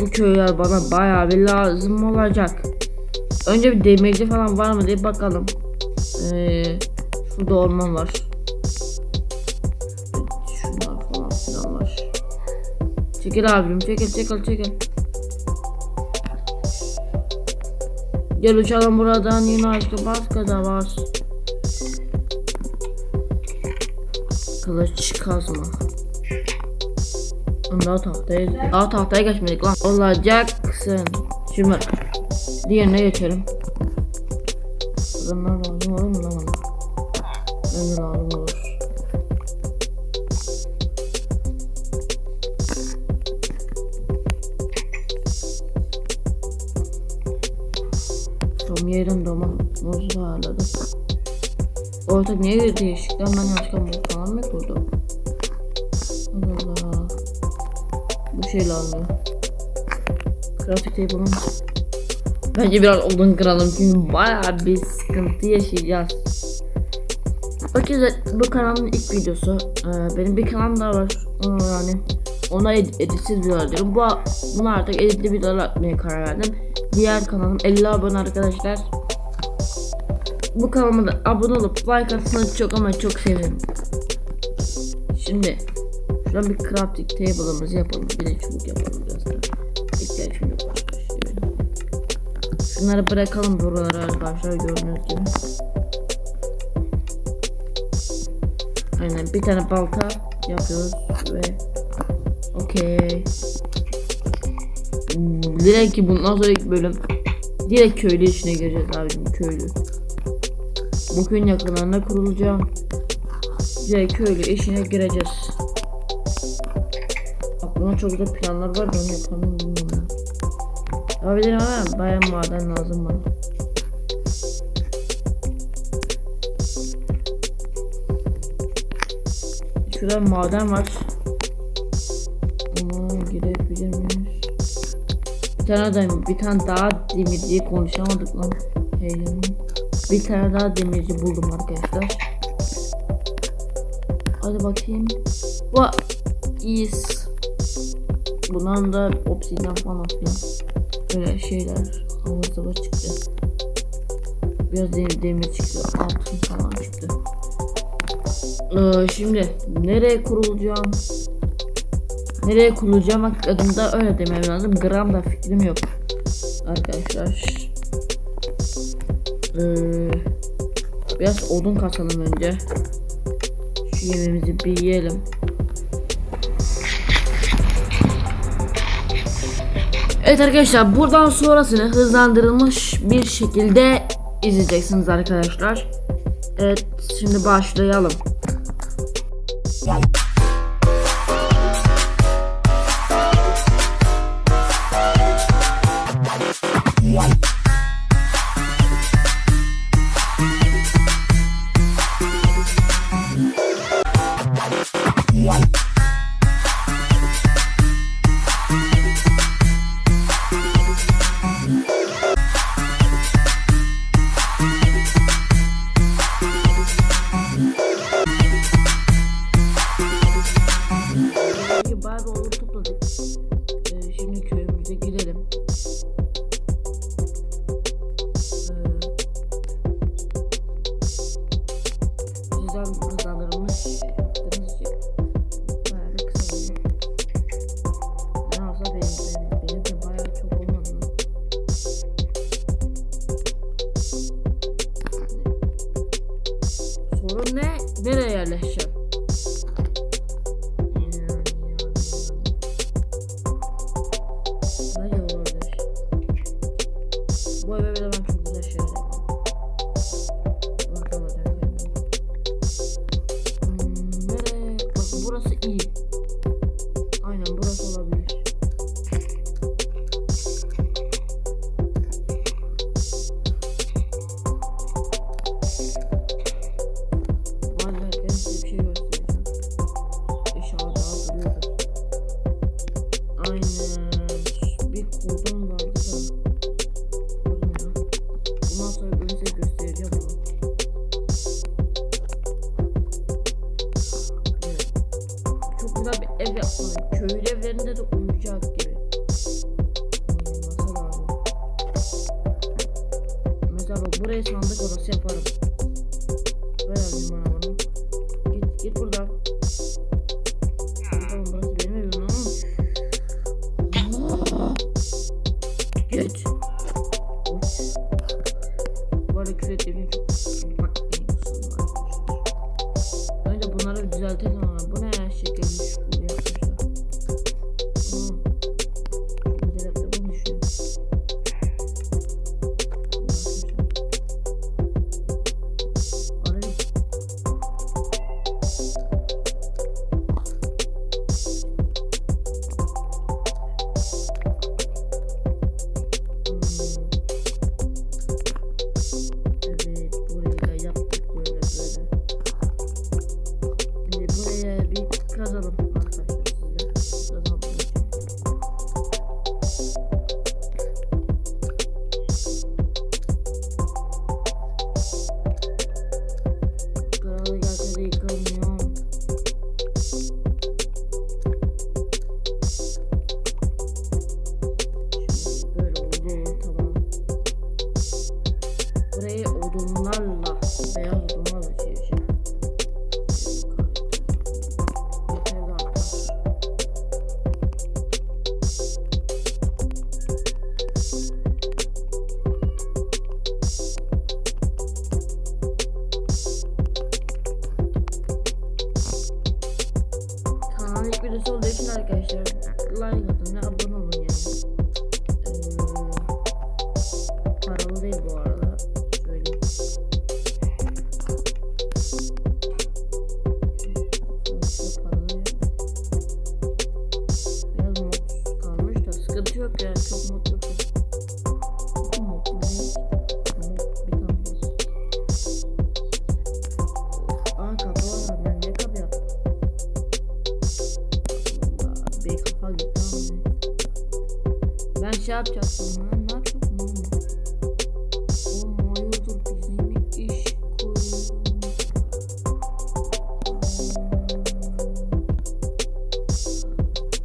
Bu köyler bana bayağı bir lazım olacak. Önce bir demirci falan var mı diye bakalım. Ee, şurada orman var. Şunlar falan filan var. Çekil abim çekil çekil çekil. Gel uçalım buradan yine aşkı başka da var. Kılıç kazma. Daha tahtaya, daha tahtaya geçmedik lan. Olacaksın. Şimdi. Diğerine geçelim. Bunlar lazım olur mu lan? Bence lazım olur. Tam yerin domamuzu ayarladık. Ortak niye değişikten ben başka bu falan mı Bu şey lazım. Grafik table'ım. Bence biraz odun kıralım çünkü bayağı bir sıkıntı yaşayacağız. Bakın bu kanalın ilk videosu. Ee, benim bir kanalım daha var. Onu yani ona ed editsiz videolar diyorum. Bu bunu artık editli videolar atmaya karar verdim. Diğer kanalım 50 abone arkadaşlar. Bu kanalıma da abone olup like atsanız çok ama çok sevinirim. Şimdi şuradan bir crafting table'ımızı yapalım. Bir de çubuk yapalım biraz da. İhtiyacım yok. Şunları bırakalım buralara arkadaşlar gördüğünüz gibi. Aynen bir tane balta yapıyoruz ve okey. Hmm, Direkt ki bundan sonraki bölüm direkt köylü işine gireceğiz abicim köylü. Bu köyün yakınlarına kurulacağım. Direkt köylü işine gireceğiz. Aklıma çok güzel planlar var da onu yapamıyorum bilmiyorum ya. Yapabilirim ama bayağı maden lazım bana. Şurada maden var. Ama girebilir miyiz? Bir tane daha, bir tane daha demirciyi konuşamadık lan. Heyecanım. Bir tane daha demirci buldum arkadaşlar. Hadi bakayım. Bu is. Bundan da obsidyen falan filan. Böyle şeyler. Hava zıvır çıktı. Biraz demir, demir çıktı. Altın falan çıktı. Ee, şimdi nereye kurulacağım? Nereye kurulacağım hakkında öyle demem lazım. Gram da fikrim yok. Arkadaşlar. Ee, biraz odun kasalım önce. Şu yemeğimizi bir yiyelim. Evet arkadaşlar buradan sonrasını hızlandırılmış bir şekilde izleyeceksiniz arkadaşlar. Evet şimdi başlayalım. опять. Anlık videosu olduğu için arkadaşlar like atın ve abone olun ya. şey yapacaksın lan. Ne yapacaksın lan? Oğlum hayırdır bizim iş koyuyor.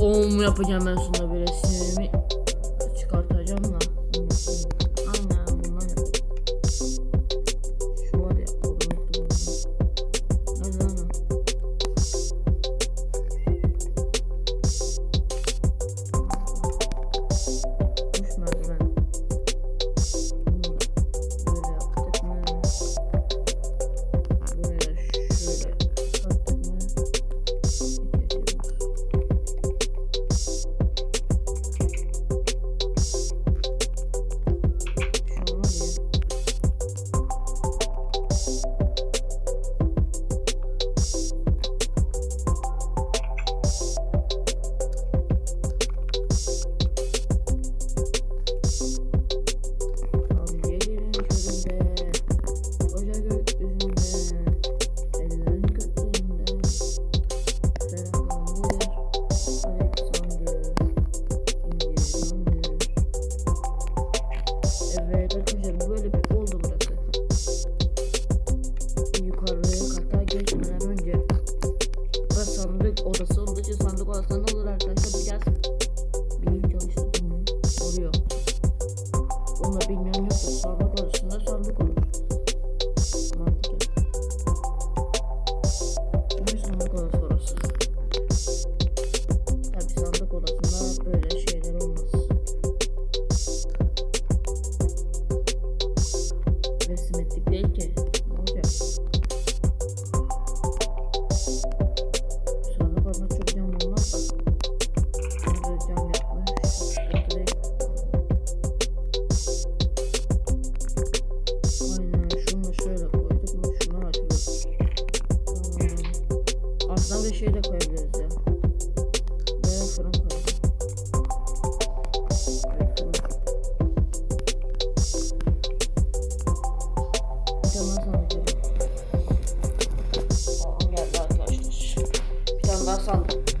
Oğlum yapacağım ben sonra böyle sinirimi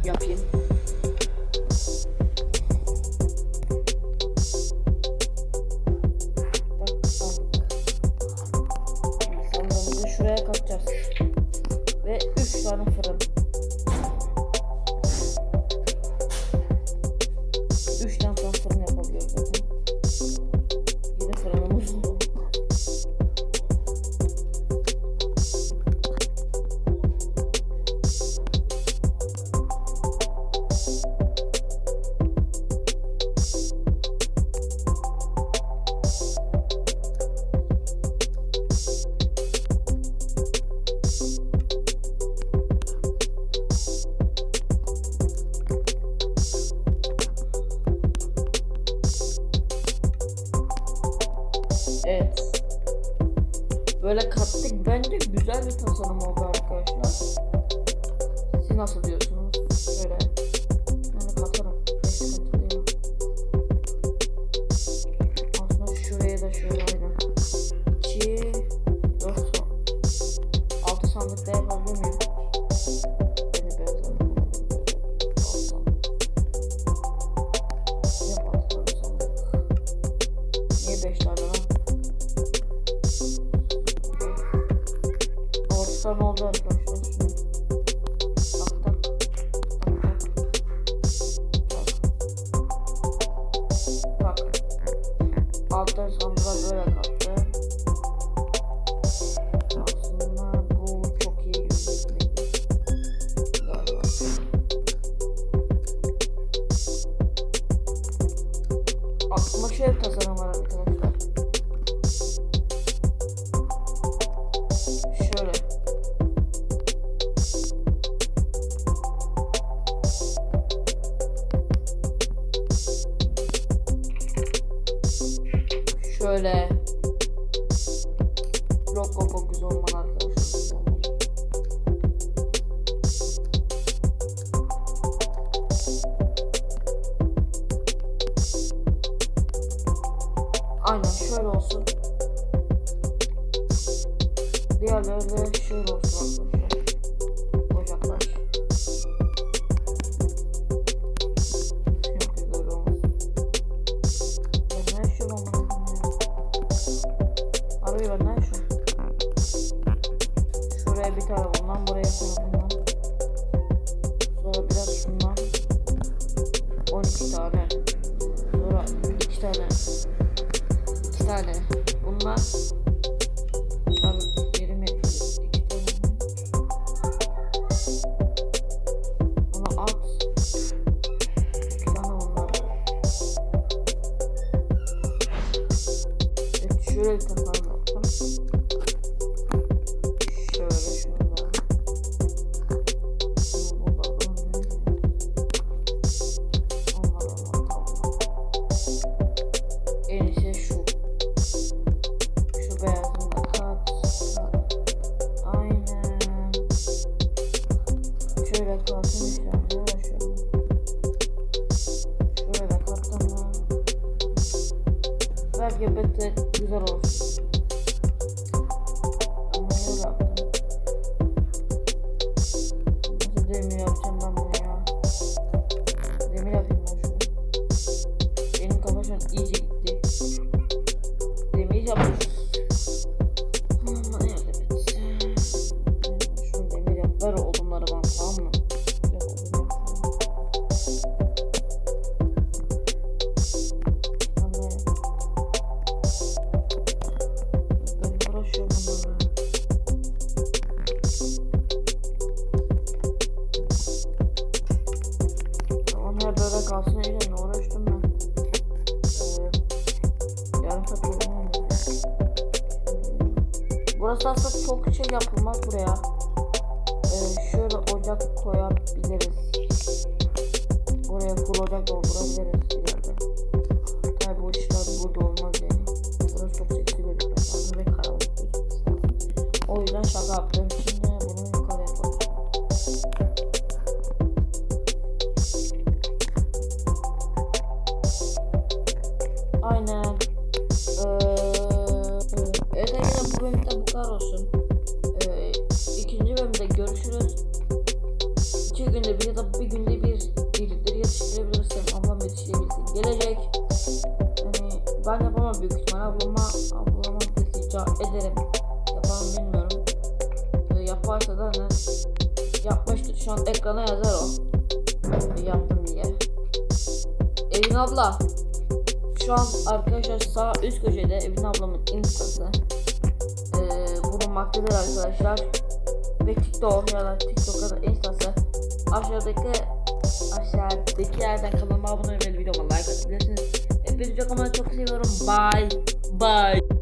要拼 Evet. Böyle kattık. Bence güzel bir tasarım oldu arkadaşlar. Siz nasıl diyorsunuz? Oldu arkadaşlar. Alttan sandığa böyle kalktı. Aslında bu çok iyi gözükmedi. Galiba. Aklıma şöyle bir tasarım var arkadaşlar. Şöyle olsun. Diğerleri de şöyle olsun arkadaşlar. Ocaklar. Yok böyle olmasın. Ben ne yaşıyorum amına koyayım ya? Harbi ben ne yaşıyorum? Şuraya bir tane bundan, buraya bir tane. Sonra biraz şundan. 12 tane. Sonra 2 tane. 2 tane. Eğlenin uğraştım ben. Ee, yarım. Burası aslında çok şey yapılmaz buraya. Ee, şöyle ocak koyabiliriz. Buraya full ocak doldurabiliriz ileride. Tabi bu işler burada olmaz yani. Burası çok seksi gözüküyor. ve karanlık. O yüzden şaka yaptım. Şimdi büyük ihtimal ablama ablama rica ederim. Yapamam bilmiyorum. Yaparsa da ne yapmıştır. Şu an ekrana yazar o. Yaptım diye. Evin abla. Şu an arkadaşlar sağ üst köşede Evin ablamın instası ee, bulunmaktadır arkadaşlar. Ve TikTok ya da TikTok'a da instası aşağıdaki aşağıdaki yerden kanalıma abone olmayı videoma like atabilirsiniz. Hepinizi çok ama çok seviyorum. Bye. Bye.